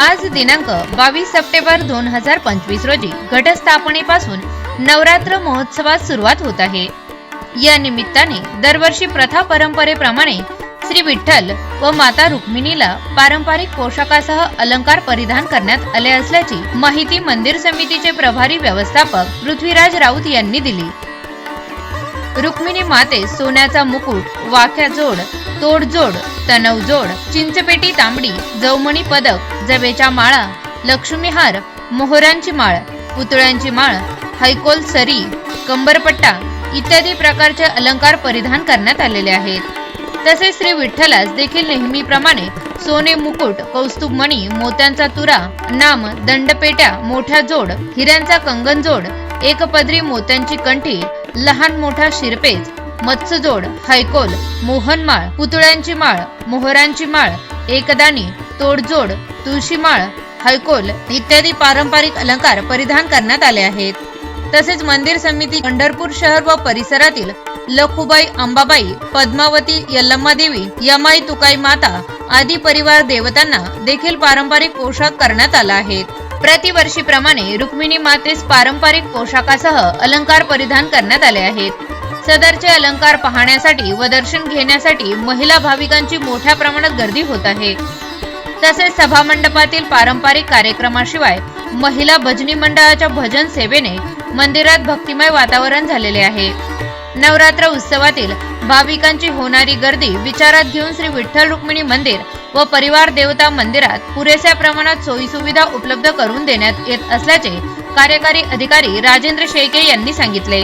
आज दिनांक बावीस सप्टेंबर दोन हजार पंचवीस रोजी घटस्थापनेपासून नवरात्र महोत्सवास सुरुवात होत आहे. या निमित्ताने दरवर्षी प्रथा परंपरेप्रमाणे श्री विठ्ठल व माता रुक्मिणीला पारंपरिक पोशाखासह अलंकार परिधान करण्यात आले असल्याची माहिती मंदिर समितीचे प्रभारी व्यवस्थापक पृथ्वीराज राऊत यांनी दिली. रुक्मिणी माते सोन्याचा मुकुट वाख्या जोड तोडजोड तनव जोड चिंचपेटी तांबडी जवमणी पदक जवेच्या माळा लक्ष्मीहार मोहरांची माळ पुतळ्यांची माळ हैकोल सरी कंबरपट्टा इत्यादी प्रकारचे अलंकार परिधान करण्यात आलेले आहेत. तसेच श्री विठ्ठलास देखील नेहमीप्रमाणे सोने मुकुट कौस्तुभ मणी मोत्यांचा तुरा नाम दंडपेट्या मोठ्या जोड हिऱ्यांचा कंगन जोड एकपदरी मोत्यांची कंठी लहान मोठा शिरपेच मत्स्यजोड हैकोल मोहनमाळ पुतळ्यांची माळ मोहरांची माळ एकदाणी तोडजोड तुळशी माळ हैकोल इत्यादी पारंपरिक अलंकार परिधान करण्यात आले आहेत. तसेच मंदिर समिती पंढरपूर शहर व परिसरातील लखुबाई अंबाबाई पद्मावती यल्लम्मा देवी यमाई तुकाई माता आदी परिवार देवतांना देखील पारंपरिक पोशाख करण्यात आला आहे. प्रतिवर्षीप्रमाणे रुक्मिणी मातेस पारंपरिक पोशाखासह अलंकार परिधान करण्यात आले आहेत. सदरचे अलंकार पाहण्यासाठी व दर्शन घेण्यासाठी महिला भाविकांची मोठ्या प्रमाणात गर्दी होत आहे. तसेच सभामंडपातील पारंपरिक कार्यक्रमाशिवाय महिला भजनी मंडळाच्या भजन सेवेने मंदिरात भक्तिमय वातावरण झालेले आहे. नवरात्र उत्सवातील भाविकांची होणारी गर्दी विचारात घेऊन श्री विठ्ठल रुक्मिणी मंदिर व परिवार देवता मंदिरात पुरेशा प्रमाणात सोयीसुविधा उपलब्ध करून देण्यात येत असल्याचे कार्यकारी अधिकारी राजेंद्र शेळके यांनी सांगितले.